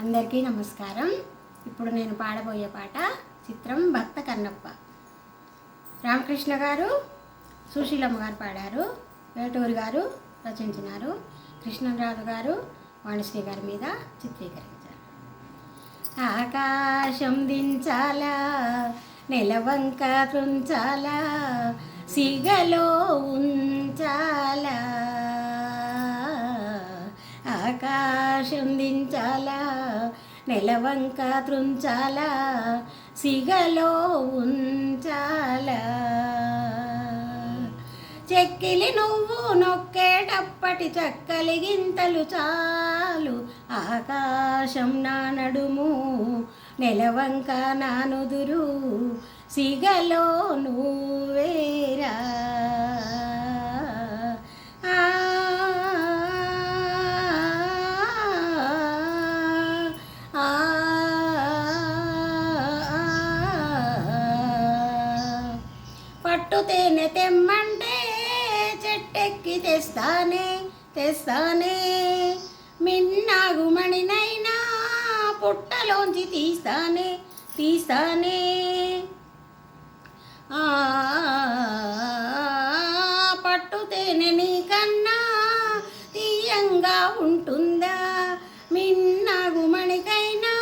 అందరికీ నమస్కారం. ఇప్పుడు నేను పాడబోయే పాట చిత్రం భక్త కన్నప్ప. రామకృష్ణ గారు సుశీలమ్మ గారు పాడారు వేటూరు గారు రచించినారు కృష్ణరాజు గారు వాణిశ్రీ గారి మీద చిత్రీకరించారు. ఆకాశం దించాలా నెలవంక తుంచాలా సిగలో ఉంది నెలవంక త్రుంచాలా సిగలో ఉంచాల? చెక్కిలి నువ్వు నొక్కేటప్పటి చక్కలి గింతలు చాలు ఆకాశం నా నడుము నెలవంక నానుదురు సిగలో నువ్వేరా? పట్టు తేనె తెమ్మంటే చెట్టెక్కి తెస్తానే తెస్తానే. మిన్నాగుమణినైనా పుట్టలోంచి తీస్తానే తీస్తానే. ఆ, పట్టు తేనె నీకన్నా తీయంగా ఉంటుందా? మిన్నాగుమణికైనా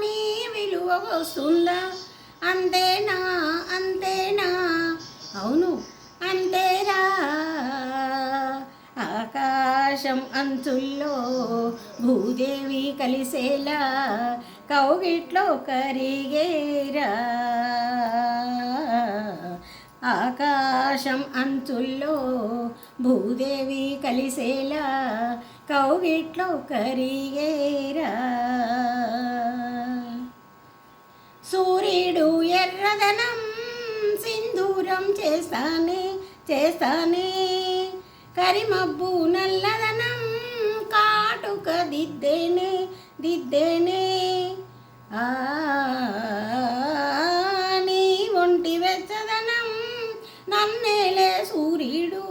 నీ విలువ వస్తుందా? అంతేనా అంతేనా? అవును. అంతేరా ఆకాశం అంచుల్లో భూదేవి కలిసేలా కౌగిట్లో కరిగేరా. ఆకాశం అంచుల్లో భూదేవి కలిసేలా కౌగిట్లో కరిగేరా. సూర్యుడు ఎర్రదనం సింధూరం చేస్తానే చేస్తానే. కరిమబ్బు నల్లదనం కాటుక దిద్దేనే దిద్దేనే. ఆ, నీ ఒంటి వెచ్చదనం నన్నేలే సూర్యుడు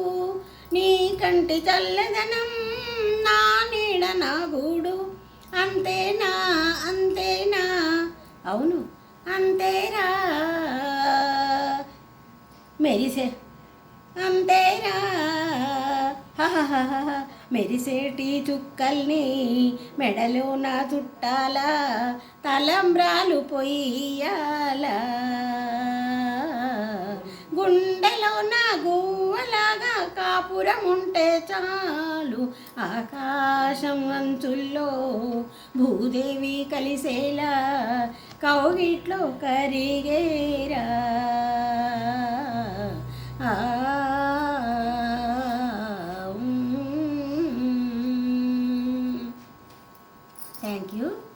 నీ కంటి చల్లదనం నా నీడ నా గూడు. అంతేనా అంతేనా? అవును అంతేరా. మెరిసే అంతేరా మెరిసేటి చుక్కల్ని మెడలో నా చుట్టాల? తలంబ్రాలు పొయ్యాలా? గుండెలో నా గువ్వలాగా కాపురం ఉంటే చాలు. ఆకాశం అంచుల్లో భూదేవి కలిసేలా కౌగిట్లో కరిగేరా. Thank you.